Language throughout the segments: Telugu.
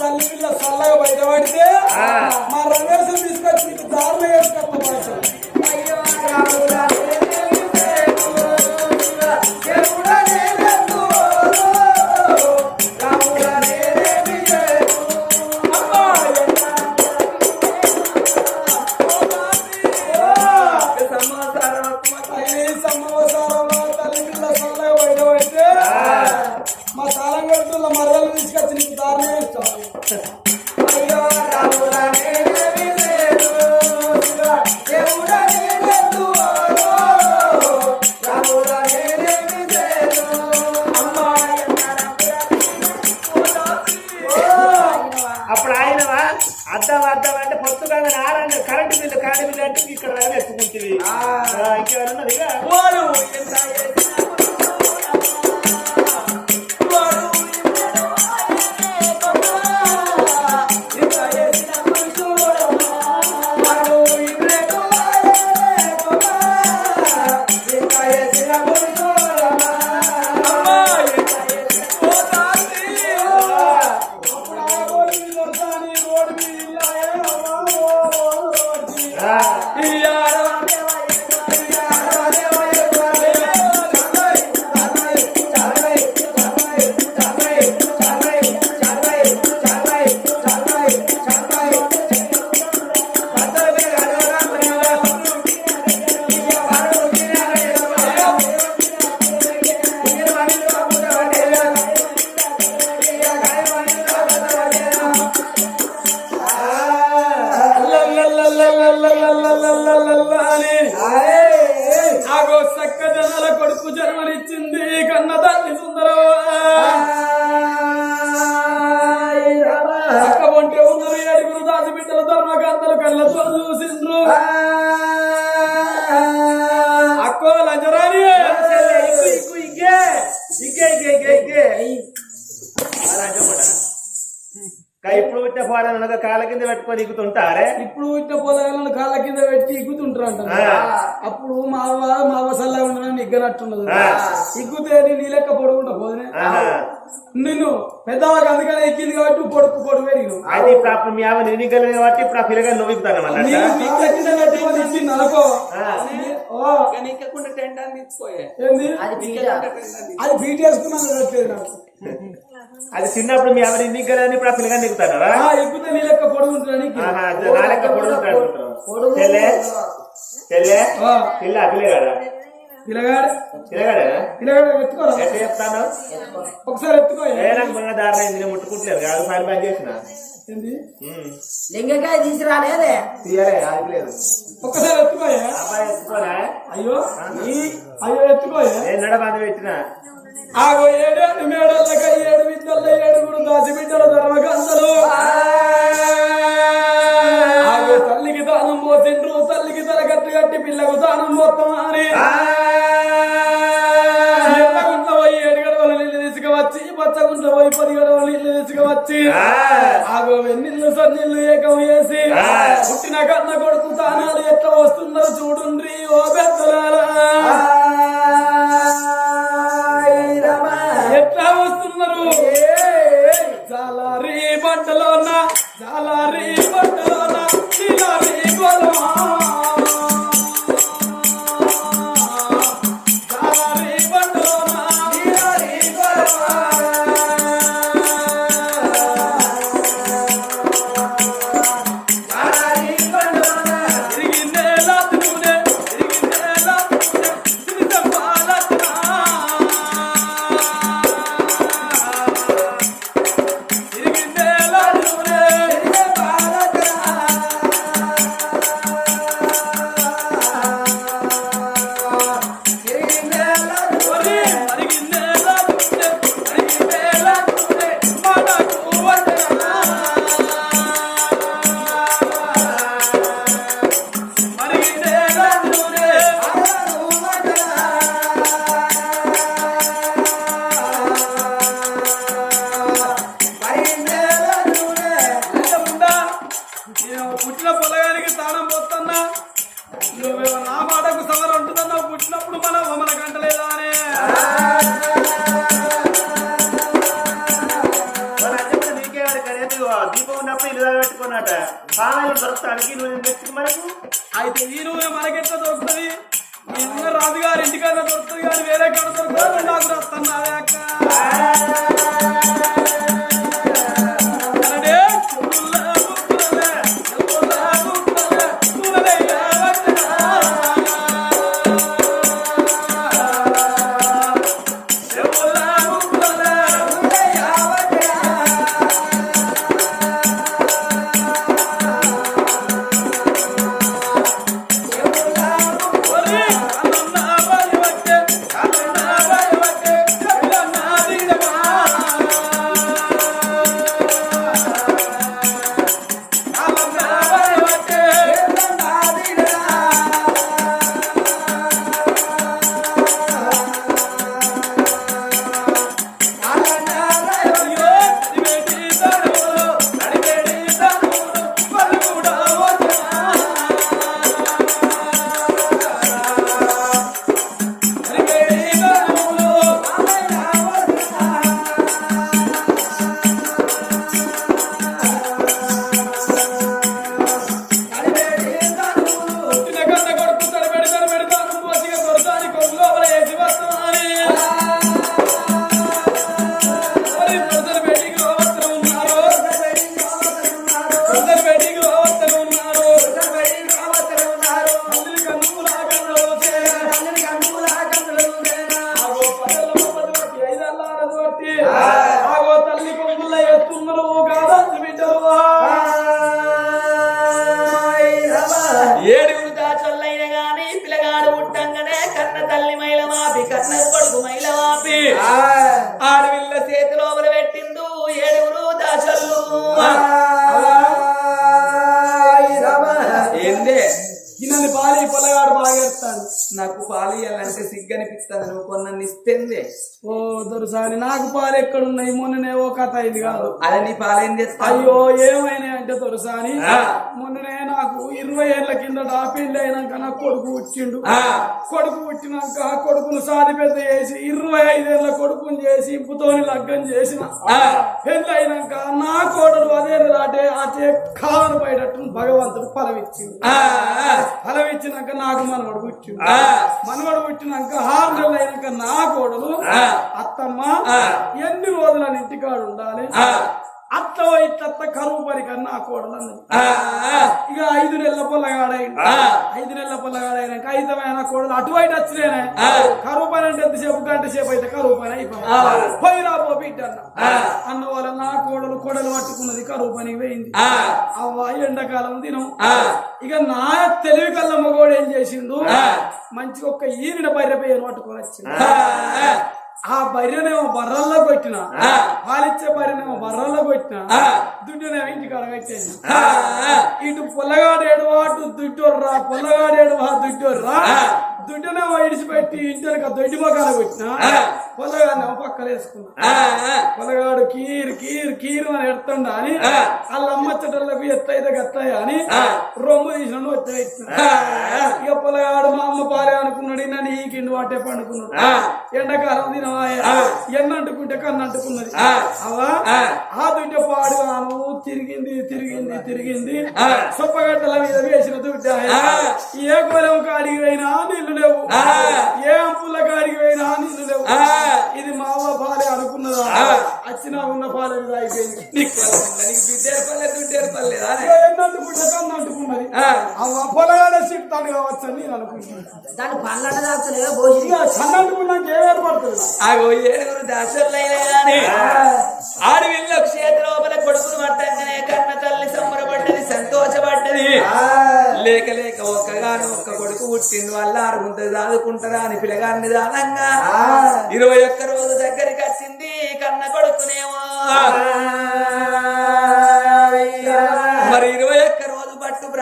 కళ్ళు పిల్ల చల్లగా బయటపడితే మా రంగేశ్వరం తీసుకొచ్చి నీకు దారులు వేసుకొప్ప Bye. పోరాలు కాళ్ళ కింద పెట్టుకొని దిగుతుంటారే ఇప్పుడు ఇట్ట పొలాలను కాళ్ళ కింద పెట్టి ఇగ్గుతుంటారు ఆ. అప్పుడు మా అవ్వ మా అవ్వ సల్లా ఉండడం ఇగ్గనట్టున్నది ఆ. ఇగ్గుతే నీ నీ లెక్క పొడుగుంటా పోదునే. నిన్ను పెద్దవాళ్ళకి అందుకనే ఎక్కింది కాబట్టి పొడుపు పొడుగు పెరిగి అయితే ఇప్పుడు అప్పుడు మీ ఆమె ఎన్నికలు కాబట్టి ఇప్పుడు ఆ పిల్లగా నువ్వు ఇప్పుతాను అన్నట్ట నీకు నీ కింద పెట్టుకొని ఇచ్చింది అనుకో. అది అది అది చిన్నప్పుడు మీ ఎన్నికలు అని ఇప్పుడు ఆ పిల్లగా దిగుతారా ఆ, ఎక్కితే నీ లెక్క పొడుగు ఉంటాడు ఆహా అది నా లెక్క పొడుగుతాడు చెల్లె చెల్లె ఆ. పిల్ల పిల్లగాడా? పిల్లగాడు? పిల్లగాడా? పిల్లగాడు ఎత్తుకోరా? ఎట్లా చెప్తాను? ఒకసారి ఎత్తుకో ఏ నాకు మొన్న దారి అయింది నేను ముట్టుకుంటలేదు కాదు పని చేసిన. లింగకాయ తీసుకురాలేదే తీయలే ఆగలేదు ఒక్కసారి ఎత్తుకోయే అబ్బాయి ఎత్తుకోరా? అయ్యో ఈ అయ్యో ఎత్తుకోయే నేను నడ బంధు పెట్టిన ఆగో ఏడేడు మేడలక ఏడు విద్యల ఏడుగురు దాచి బిడ్డల ధర్మకంతలు ఆగో తల్లికి దానం పోసిండ్రు తల్లికి తల కట్టి కట్టి పిల్లకు దానం పోతాం అని. ఎర్రగుంట్ల పోయి ఏడు గడవల నీళ్ళు తీసుకువచ్చి పచ్చగుంట్ల పోయి పది గడవల నీళ్ళు తీసుకువచ్చి ఆగో వెన్నీళ్ళు సన్నీళ్ళు ఏకం వేసి పుట్టిన కన్న కొడుకు తానాలు ఎట్లా వస్తుందో చూడుండ్రి ఓ పెద్దలారా. పాలు దొరుకుతానికి నువ్వు కన్న కొడుకు మైల మాపి ఆడవిల్ల చేతిలో పెట్టిండు ఏడుగురు దాచొల్లు ఏందే? నన్ను పాలి పొలగాడు నాకు పాలు ఇవ్వాలంటే సిగ్గనిపిస్తుంది నువ్వు కొన్న ఇస్తుంది ఓ దొర దొరసాని నాకు పాలు ఎక్కడున్నాయి? మొన్ననే ఓ కథ అయింది కాదు. అదే నీ పాలేం చేస్తా అయ్యో ఏమైనా అంటే దొరసాని మొన్ననే నాకు ఇరవై ఏళ్ళ కిందట పెళ్ళి అయినాక నాకు కొడుకు పుట్టిండు. కొడుకు పుట్టినాక ఆ కొడుకును సాది పెద్ద చేసి ఇరవై ఐదేళ్ళ కొడుకుని చేసి ఇంపుతోని లగ్గం చేసిన. పెళ్ళి అయినాక నా కోడలు అదే రాటే అటే కాలను పోయేటట్టు భగవంతుడు ఫలమిచ్చిండు ఫలమిచ్చినాక నాకు మనవడు పుట్టిండు. మనవడు పుట్టినాక ఆరు నెలలు అయినాక నా కోడలు అత్తమ్మ ఎన్ని రోజులని ఇంటికాడు ఉండాలి? అత్త ఇట్లత్త కరువు పని కన్నా ఆ కోడలు అన్నది. ఇక ఐదు నెలల పొల్లగాడైంది. ఐదు నెలల పొల్లగాడైనాక ఐదమైన కోడలు అటువైపు వచ్చినేనే కరువు పని అంటే ఎంతసేపు? గంట సేపు అయితే కరువు పని అయిపోయింది. పోయిరా పో బిడ్డ అన్న. అన్న వాళ్ళ నా కోడలు కొడలు పట్టుకున్నది కరువు పనికి పోయింది. అవ్వ ఎండాకాలం దినం. ఇక నా తెలివి కల్ల మగోడు ఏం చేసిండు మంచిగా ఒక్క ఈరిన బర్రె పేరు పట్టుకొని వచ్చింది ఆ బర్రెనేమో బర్రల్లో కొట్టిన. పాలిచ్చే బర్రెనేమో బర్రల్లో కొట్టిన. దుడ్డునేమో ఇంటికాడ పెట్టేసి ఇటు పొల్లగాడేడు అటు దుడ్డోర్రా పొల్లగాడేడు ఆ. దుడ్డోర్రా దుడ్డునేమో ఇడిచిపెట్టి ఇంటికి దొడ్డి మొగాలు కొట్టిన పొల్లగాడేమో పక్కన వేసుకున్నా. పొలగాడు కీర్ కీర్ కీర్ అని ఎడుతుండ అని? వాళ్ళ అమ్మచ్చటలకు ఎత్తైతే గత్తయ్య అని? రొమ్ము తీసిన వచ్చి పెట్టిన. ఇక పొలగాడు మా అమ్మ పారే అనుకున్నాడు నన్ను ఈ కింద వాటే పండుకున్నాడు. ఎండాకాలం తినవాయ ఎన్న అంటుకుంటే కన్ను అంటుకున్నది. అవా? ఆ. దుడ్డ పాడుగాను తిరిగింది తిరిగింది తిరిగింది. సొప్పగడ్డల మీద వేసిన దుడ్డ ఏ కొలం కాడికి పోయినా నీళ్ళు లేవు ఏ అంపుల కాడికి పోయినా నీళ్ళు లేవు ఇది మా అవ్వ పాలే అనుకున్నదా? వచ్చినా ఉన్న పాలే కన్ను అంటుకున్నది అవ్వ పొలగాడ చెప్తాడు కావచ్చు అని నేను అనుకుంటున్నాను. ఏం ఏర్పడుతుంది? ఏడుగురు దాసర్లైనా ఆడవిల్ల క్షేత్ర లోపల కొడుకును పట్టంగానే కన్న తల్లి సంబరపడ్డది. సంతోషపడ్డది. లేక లేక ఒక్కగాను ఒక్క కొడుకు పుట్టిండు వల్ల ఆరుగుంత దాదుకుంటారా అని పిల్లగాన్ని దానంగా. ఇరవై ఒక్క రోజు దగ్గరికి వచ్చింది కన్న కొడుకునేమో. మరి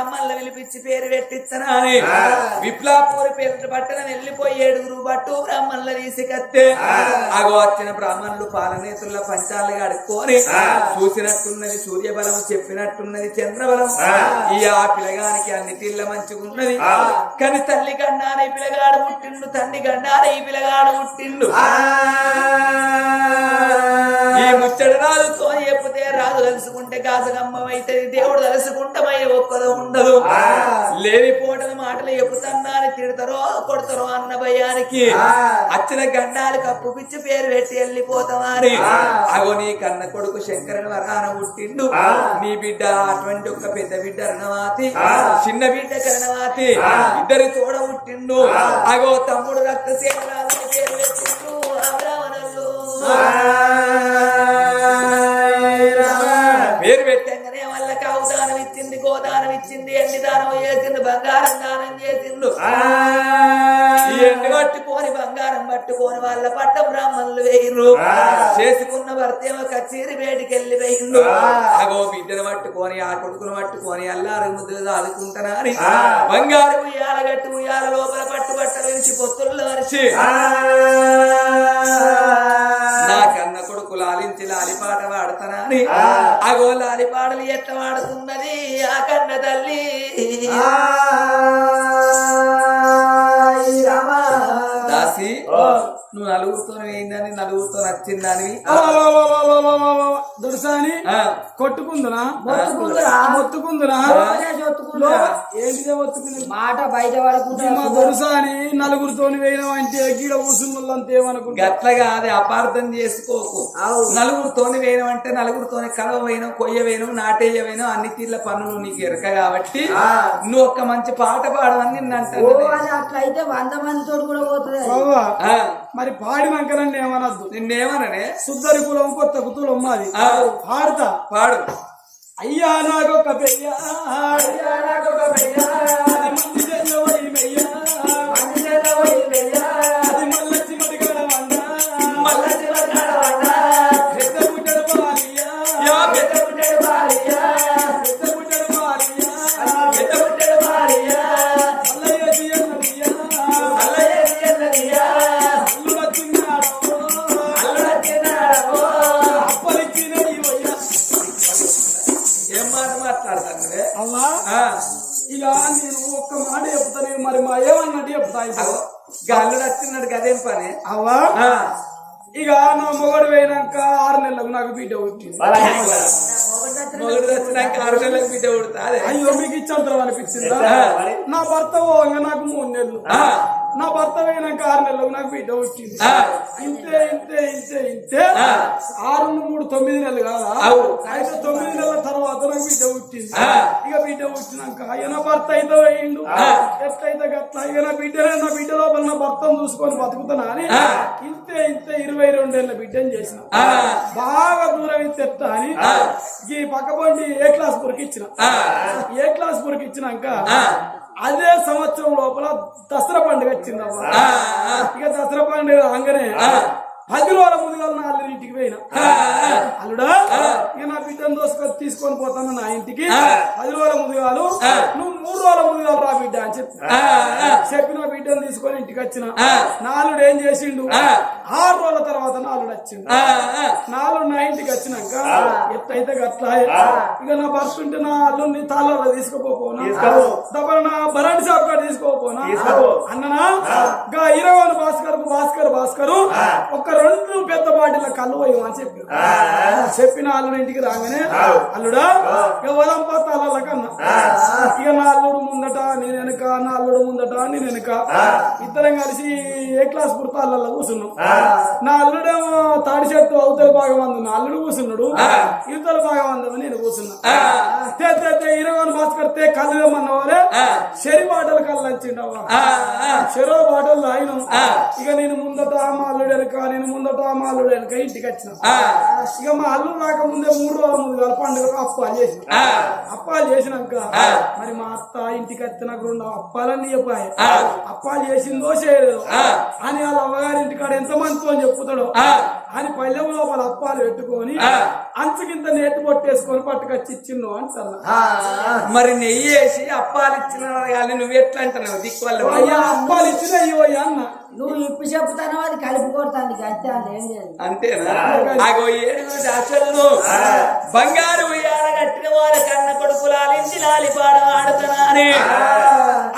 బ్రాహ్మణులు పిలిపించి పేరు పెట్టించనా అని. విప్లాపూరి పేరు పట్టణ వెళ్ళిపోయి ఏడుగురు పట్టు బ్రాహ్మణులు తీసుకత్తే అగో వచ్చిన బ్రాహ్మణులు పాలనేతుల పంచాలు కడుక్కొని చూసినట్టున్నది సూర్యబలం చెప్పినట్టున్నది చంద్రబలం. ఈ ఆ పిల్లగానికి అన్నిటిల్ల మంచిగున్నది కానీ తల్లి గండాన ఈ పిల్లగాడు పుట్టిండు తండ్రి గండాన ఈ పిల్లగాడు పుట్టిండు. ఈ ముచ్చట రాజుతో చెప్తే రాజు తలుసుకుంటే కాసగమ్మమైతుంది దేవుడు తలుసుకుంటమై ఒక్కదో ఉండదు. లేని పోటల మాటలు చెబుతున్నారని తిడతారో కొడతారో అన్న భయానికి. అచ్చిన గండాలు కప్పు పిచ్చి పేరు పెట్టి వెళ్ళిపోతామా అని అగో నీ కన్న కొడుకు శంకరుని వరాన పుట్టిండు. నీ బిడ్డ అటువంటి ఒక పెద్ద బిడ్డ రణవాతి చిన్న బిడ్డ కరణవాతి. ఇద్దరు తోడ పుట్టిండు. అగో తమ్ముడు రక్త సేవరాలని పేరు పెట్టిండు. బంగారం దానం చేసిండు ఈ బంగారం పట్టుకొని వాళ్ళ పట్ట బ్రాహ్మణులు వేయిర్రు. చేసుకున్న భర్త ఏమో కచేరి వేడికి వెళ్ళి వేయిండు అగో బిడ్డను పట్టుకొని ఆ కొడుకును పట్టుకొని అల్లారు ముద్దులు దాదుకుంటానా అని బంగారు ఉయ్యాల గట్టి ఉయ్యాల లోపల పట్టు బట్టలు విరిచి పొత్తుల్లో అరిచి. నా కన్న కొడుకు లాలించి లాలిపాట వాడతానా అని అగో లాలిపాటలు ఎట్లా వాడుతున్నది ఆ కన్న తల్లి. నలుగురితో ఏందని నలుగురితో నచ్చిందని. దొరసాని కొట్టుకుందునా? మొత్తుకుందురా? మొత్తుకుందునా మొత్తుకుందురా? ఏంటిదే మొత్తుకుంది మాట బయట పడకుండా మా దొరసాని నలుగురితోని వేయడం అంటే గీడ కూసున్న అంత ఏమనుకుంటా గట్లగా అది అపార్థం చేసుకోకు. అవు. నలుగురితోని వేయడం అంటే నలుగురితోని కలవ వేయడం కొయ్య వేయడం నాటేయ వేయడం అన్ని తీర్ల పనులు నీకు ఎరక కాబట్టి నువ్వు ఒక్క మంచి పాట పాడమని నిన్ను అంటాను. అది అట్లయితే వంద మందితో కూడా పోతుంది మరి పాడినాక నన్ను ఏమనద్దు నిన్నేమననే సుద్దరి కులం కొత్త కుతులం మాది ఆ. పాడతా. పాడు. అయ్యా నాకొక పెయ్య. అయ్యా నాకొక పెయ్య. అవ్వా? ఇక నా మొగడు పోయినాక ఆరు నెలలకు నాకు బిడ్డ పుట్టింది. మొగుడు వచ్చినాక ఆరు నెలలకు బిడ్డ పుడతా అదే అయ్యో మీకు ఇచ్చంతరం అనిపించిందా. నా భర్త పోగా నాకు మూడు నెలలు. ఆ. నా భర్త పోయినాక ఆరు నెలలకు నాకు బిడ్డ వచ్చింది. ఇంతే ఇంతే ఇంతే ఇంతే. ఆరు మూడు తొమ్మిది నెలలు కాదా. అయితే తొమ్మిది నెలల తర్వాత నాకు బిడ్డ ఆ. ఇక బిడ్డ వచ్చినాక అయ్య నా భర్త అయితే పోయిండు ఎట్లయితే గట్ల ఇక నా బిడ్డనే నా బిడ్డ లోపల నా భర్తను చూసుకొని బతుకుతున్నా అని. ఇంతే ఇంతే ఇరవై రెండేళ్ళ బిడ్డని చేసిన. బాగా దూరం ఎత్త అని ఈ పక్క బండి ఏ క్లాస్ పురికి ఇచ్చిన. ఏ క్లాస్ పురికి ఇచ్చినాక. అదే సంవత్సరం లోపల దసరా పండుగ వచ్చిందమ్మా ఆ. ఇక దసరా పండుగ రాగానే పది రోజుల ముందుగా నా అల్లుడి ఇంటికి పోయినా. అల్లుడా ఇక నా బిడ్డను దోసుకొని తీసుకొని పోతాను నా ఇంటికి. పది రోజుల ముందుగాలు నువ్వు మూడు రోజుల ముందుగాలు రా బిడ్డ అని చెప్పి. చెప్పి నా బిడ్డను తీసుకొని ఇంటికి వచ్చిన. నాలుడు ఏం చేసిండు? ఆరు రోజుల తర్వాత నాలుడు వచ్చిండు. నాలుగు నా ఇంటికి వచ్చినాక ఎట్లయితే గట్లా ఇక నా భర్త ఉంటే నా అల్లుడిని తాళాలో తీసుకుపోపోనా తప్పని నా బరాంటి షాప్ కాడ తీసుకోపోనా అన్ననా? ఇరవై భాస్కర్ భాస్కర్ భాస్కర్ ఒక రెండు పెద్ద బాటిల కళ్ళు పోయి అని చెప్పి చెప్పిన అల్లుడు ఇంటికి రాగానే అల్లుడా ఇక వదంపా తాళాల కన్నా? ఇక నా అల్లుడు ముందట నేను వెనక నా అల్లుడు ముందట నేను వెనక ఇద్దరం కలిసి ఏ క్లాస్ పుడతాళ్ళలో కూర్చున్నాం. నా అల్లుడేమో తాడి చెట్టు అవతల భాగం అందు నా అల్లుడు కూర్చున్నాడు. ఇవతల భాగం అందమని నేను కూర్చున్నా. ఇరవై భాస్కర్ తే కళ్ళు ఏమన్న వాళ్ళే శరి బాటలు కళ్ళు వచ్చిండవా చెరో బాటలు ఆయన ఇక నేను ముందట మా అల్లుడు వెనక నేను ముందట మా అల్లుడు వెనక ఇంటికి వచ్చిన. ఇక మా అల్లుడు రాక ముందే మూడు రోజుల ముందు గల పండుగ అప్పాలు చేసిన. అప్పాలు చేసినాక మరి మా అత్త ఇంటికి వచ్చినాక రెండు అప్పాలన్నీ చెప్పాయి అప్పాలు చేసిందో చేయలేదు అని వాళ్ళ అమ్మగారి ఇంటికాడ ఎంత మంచితో అని చెప్పుతాడో. అని పల్లె లోపల అప్పాలు పెట్టుకొని అంచుకింత నేతి పొట్టేసుకొని పట్టుకొచ్చి ఇచ్చిండు అంటారు మరి నెయ్యి వేసి అప్పాలు ఇచ్చిన కానీ నువ్వు ఎట్లా అంటున్నావు? దిక్కువల్ల అయ్యా అప్పాలు ఇచ్చిన అయ్యో అన్న. నువ్వు ఇప్పు చెప్తాను అది కలిపి కొడతాను అంతే అంతేనా? ఆగో ఏడుగురు దాచలు బంగారు ఉయ్యాల కట్టిన వారి కన్న కొడుకు లాలించి లాలి పాడ ఆడుతున్నాని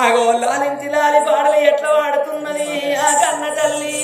ఆగో లాలించి లాలి పాడలు ఎట్లా వాడుతున్నది ఆ కన్న తల్లి.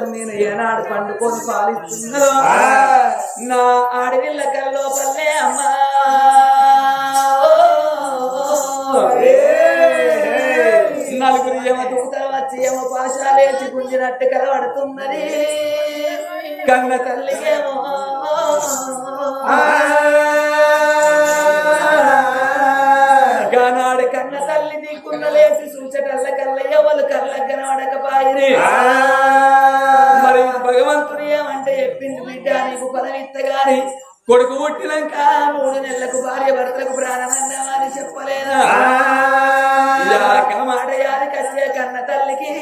మంచం మీద ఏనాడు పండుకొని పాలిస్తున్నదో నా ఆడవిల్ల కల్లోపల్లే అమ్మా. నలుగురు ఏమో దూతలు వచ్చి ఏమో పాశాలేచి గుంజినట్టు కలవడుతున్నది. కన్న తల్లికేమో. గానాడు కన్న తల్లి దిక్కున్న లేచి సూచటల్ల కల్ల ఎవరు కళ్ళ కనబడకపాయిరి మరి పదవిత్తగాని కొడుకు పుట్టినాక మూడు నెలలకు భార్య భర్తలకు అని చెప్పలేదా మాట యాది కచ్చే కన్న తల్లికి